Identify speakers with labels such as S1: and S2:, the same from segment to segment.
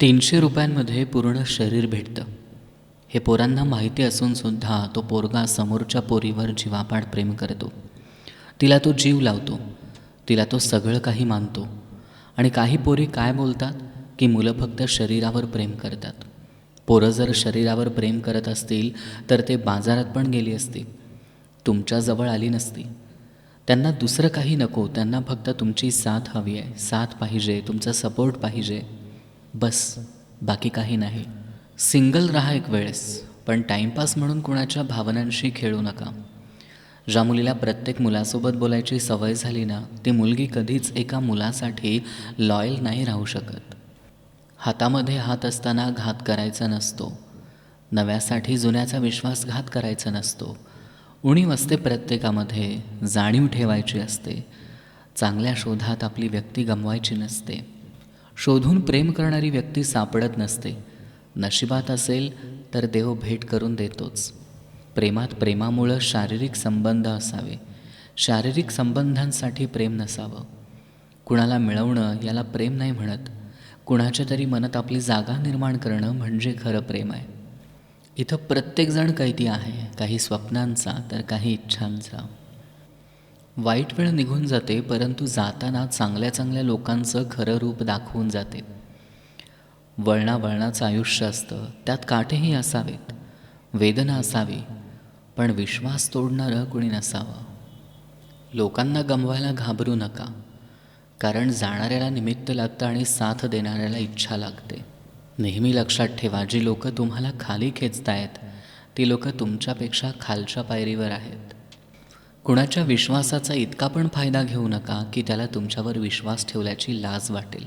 S1: तीनशे रुपयांमध्ये पूर्ण शरीर भेटतं. हे पोरांना माहिती असूनसुद्धा तो पोरगा समोरच्या पोरीवर जीवापाड प्रेम करतो. तिला तो जीव लावतो. तिला तो सगळं काही मानतो. आणि काही पोरी काय बोलतात? की मुलं फक्त शरीरावर प्रेम करतात. पोरं जर शरीरावर प्रेम करत असतील तर ते बाजारात पण गेली असती तुमच्याजवळ आली नसती. त्यांना दुसरं काही नको. त्यांना फक्त तुमची साथ हवी आहे. साथ पाहिजे. तुमचा सपोर्ट पाहिजे. बस बाकी काही नाही. सिंगल राहा एक वेळेस पण टाईमपास म्हणून कुणाच्या भावनांशी खेळू नका. ज्या मुलीला प्रत्येक मुलासोबत बोलायची सवय झाली ना ती मुलगी कधीच एका मुलासाठी लॉयल नाही राहू शकत. हातामध्ये हात असताना घात करायचा नसतो. नव्यासाठी जुन्याचा विश्वासघात करायचा नसतो. उणीव असते प्रत्येकामध्ये जाणीव ठेवायची असते. चांगल्या शोधात आपली व्यक्ती गमवायची नसते. शोधून प्रेम करणारी व्यक्ती सापडत नसते. नशिबात असेल तर देव भेट करून देतोच. प्रेमात प्रेमामुळं शारीरिक संबंध असावे. शारीरिक संबंधांसाठी प्रेम नसावं. कुणाला मिळवणं याला प्रेम नाही म्हणत. कुणाच्या तरी मनात आपली जागा निर्माण करणं म्हणजे खरं प्रेम आहे. इथं प्रत्येकजण कैदी आहे. काही स्वप्नांचा तर काही इच्छांचा. वाईट वेळ निघून जाते परंतु जाताना चांगल्या चांगल्या लोकांचं खरं रूप दाखवून जाते. वळणा वळणाचं आयुष्य असतं त्यात काठेही असावेत वेदना असावी पण विश्वास तोडणारं कुणी नसावं. लोकांना गमवायला घाबरू नका कारण जाणाऱ्याला निमित्त लागतं आणि साथ देणाऱ्याला इच्छा लागते. नेहमी लक्षात ठेवा जी लोकं तुम्हाला खाली खेचतायत ती लोकं तुमच्यापेक्षा खालच्या पायरीवर आहेत. कुणाच्या विश्वासाचा इतका पण फायदा घेऊ नका की त्याला तुमच्यावर विश्वास ठेवल्याची लाज वाटेल.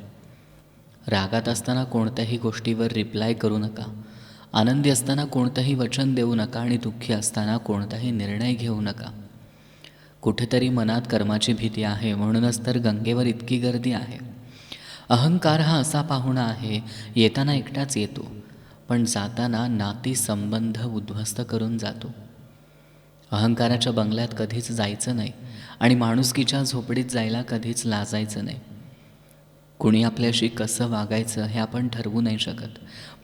S1: रागात असताना कोणत्याही गोष्टीवर रिप्लाय करू नका. आनंदी असताना कोणतंही वचन देऊ नका आणि दुःखी असताना कोणताही निर्णय घेऊ नका. कुठेतरी मनात कर्माची भीती आहे म्हणूनच तर गंगेवर इतकी गर्दी आहे. अहंकार हा असा पाहुणा आहे येताना एकटाच येतो पण जाताना नाती संबंध उद्ध्वस्त करून जातो. अहंकाराच्या बंगल्यात कधीच जायचं नाही आणि माणुसकीच्या झोपडीत जायला कधीच लाजायचं नाही. कुणी आपल्याशी कसं वागायचं हे आपण ठरवू नाही शकत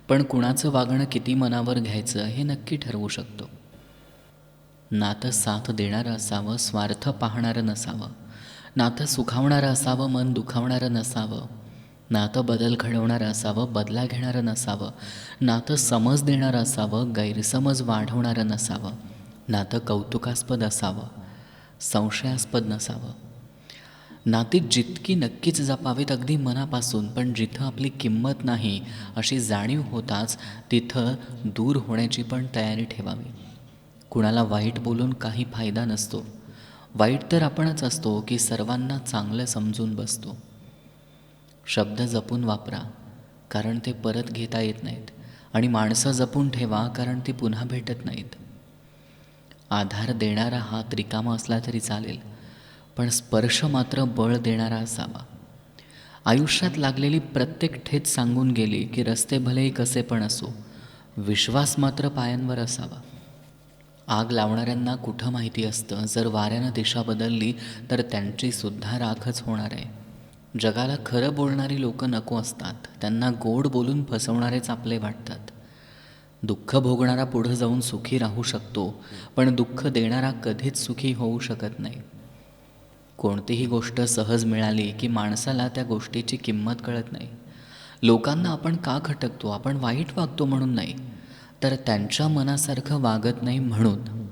S1: पण कुणाचं वागणं किती मनावर घ्यायचं हे नक्की ठरवू शकतो. नातं साथ देणारं असावं स्वार्थ पाहणारं नसावं. नातं सुखावणारं असावं मन दुखावणारं नसावं. नातं बदल घडवणारं असावं बदला घेणारं नसावं. नातं समज देणारं असावं गैरसमज वाढवणारं नसावं. नातं कौतुकास्पद असावं संशयास्पद नसावं. नाती जितकी नक्कीच जपावीत अगदी मनापासून पण जिथं आपली किंमत नाही अशी जाणीव होताच तिथं दूर होण्याची पण तयारी ठेवावी. कुणाला वाईट बोलून काही फायदा नसतो. वाईट तर आपणच असतो की सर्वांना चांगलं समजून बसतो. शब्द जपून वापरा कारण ते परत घेता येत नाहीत. आणि माणसं जपून ठेवा कारण ती पुन्हा भेटत नाहीत. आधार देणारा हात रिकामा असला तरी चालेल पण स्पर्श मात्र बळ देणारा असावा. आयुष्यात लागलेली प्रत्येक ठेच सांगून गेली की रस्ते भलेही कसे पण असो विश्वास मात्र पायांवर असावा. आग लावणाऱ्यांना कुठं माहिती असतं? जर वाऱ्यानं दिशा बदलली तर त्यांची सुद्धा राखच होणार आहे. जगाला खरं बोलणारी लोकं नको असतात. त्यांना गोड बोलून फसवणारेच आपले वाटतात. दुःख भोगणारा पुढं जाऊन सुखी राहू शकतो पण दुःख देणारा कधीच सुखी होऊ शकत नाही. कोणतीही गोष्ट सहज मिळाली की माणसाला त्या गोष्टीची किंमत कळत नाही. लोकांना आपण का खटकतो? आपण वाईट वागतो म्हणून नाही. तर त्यांच्या मनासारखं वागत नाही म्हणून.